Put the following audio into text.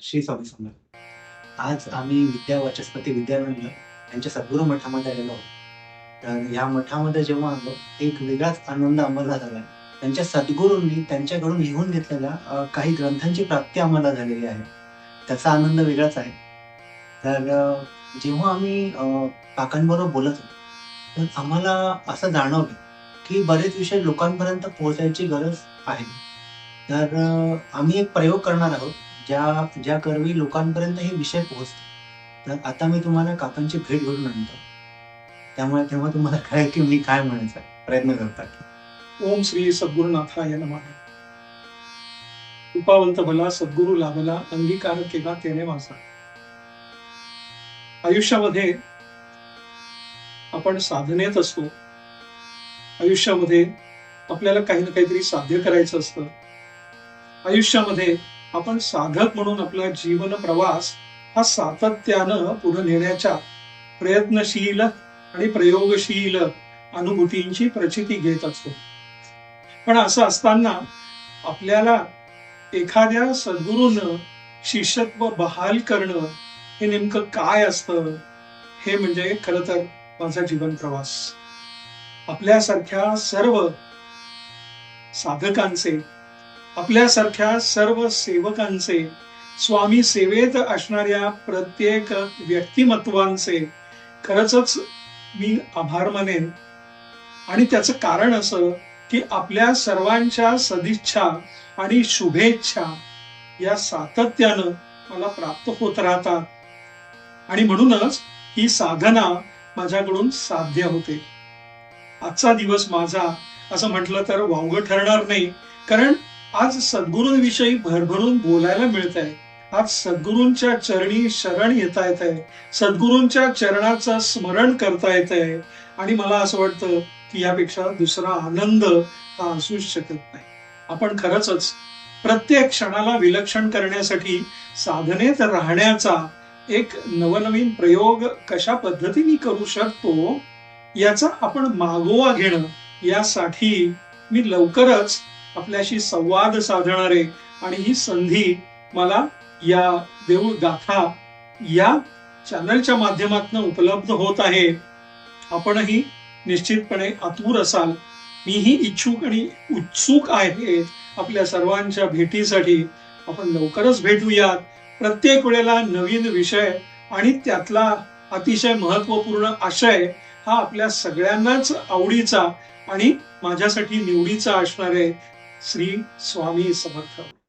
श्री स्वामी समर्थ. आज आम्ही विद्या वाचस्पती विद्यानंद यांच्या सद्गुरु मठामध्ये आलेलो आहोत. तर या मठामध्ये जेव्हा आलो एक वेगळाच आनंद आम्हाला झाला. त्यांच्या सद्गुरूंनी त्यांच्याकडून लिहून घेतलेल्या काही ग्रंथांची प्राप्ती आम्हाला झालेली आहे. त्याचा आनंद वेगळाच आहे. तर जेव्हा आम्ही काकांबरोबर बोलत होतो तर आम्हाला असं जाणवलं की बरेच विषय लोकांपर्यंत पोहोचायची गरज आहे. तर आम्ही एक प्रयोग करणार आहोत. ज्या ज्या कर्मी लोकांपर्यंत हे विषय पोहोचतो तर आता मी तुम्हाला काकांची भेट घडून आणतो. त्यामुळे तेव्हा तुम्हाला कळेल की मी काय म्हणायचा प्रयत्न करतात ओम श्री सद्गुरुनाथाय नमः. कृपावंत भला सद्गुरु लाभला अंगीकार केला त्याने माझा. आयुष्यामध्ये आपण साधनेत असतो. आयुष्यामध्ये आपल्याला काही ना काहीतरी साध्य करायचं असतं. आयुष्यामध्ये आपण साधक म्हणून आपला जीवन प्रवास हा सातत्यानं पुढे नेण्याच्या प्रयत्नशील आणि प्रयोगशील अनुभूतींची प्रचिती घेत असतो. पण असं असताना आपल्याला एखाद्या सद्गुरून शिष्यत्व बहाल करणं हे नेमकं काय असतं? हे म्हणजे खरं तर माझा जीवन प्रवास. आपल्यासारख्या सर्व साधकांचे आपल्यासारख्या सर्व सेवकांचे स्वामी सेवेत असणाऱ्या प्रत्येक व्यक्तिमत्वांचे खरंच मी आभार मानेन. आणि त्याचं कारण असं की आपल्या सर्वांच्या सदिच्छा आणि शुभेच्छा या सातत्यानं मला प्राप्त होत राहतात. आणि म्हणूनच ही साधना माझ्याकडून साध्य होते. आजचा दिवस माझा असं म्हटलं तर वावग ठरणार नाही. कारण आज सद्गुरूंविषयी भरभरून बोलायला मिळत आहे आज सद्गुरूंच्या चरणी शरण येता येत आहे सद्गुरूंच्या चरणाचं स्मरण करता येत आहे आणि मला असं वाटतं की यापेक्षा दुसरा आनंद हा असूच शकत नाही. आपण खरंच प्रत्येक क्षणाला विलक्षण करण्यासाठी साधनेत राहण्याचा एक नवनवीन प्रयोग कशा पद्धतीने करू शकतो याचा आपण मागोवा घेणं यासाठी मी लवकरच आपल्याशी संवाद साधणारे आणि ही संधी मला या देऊळ गाथा या चॅनलच्या माध्यमातून उपलब्ध होत आहे. आपणही निश्चितपणे आतुर असाल. मीही इच्छुक आणि उत्सुक आहे आपल्या सर्वांच्या भेटीसाठी. आपण लवकरच भेटूयात. प्रत्येक वेळेला नवीन विषय आणि त्यातला अतिशय महत्त्वपूर्ण आशय हा आपल्या सगळ्यांनाच आवडीचा आणि माझ्यासाठी निवडीचा असणार आहे. श्री स्वामी समर्थ.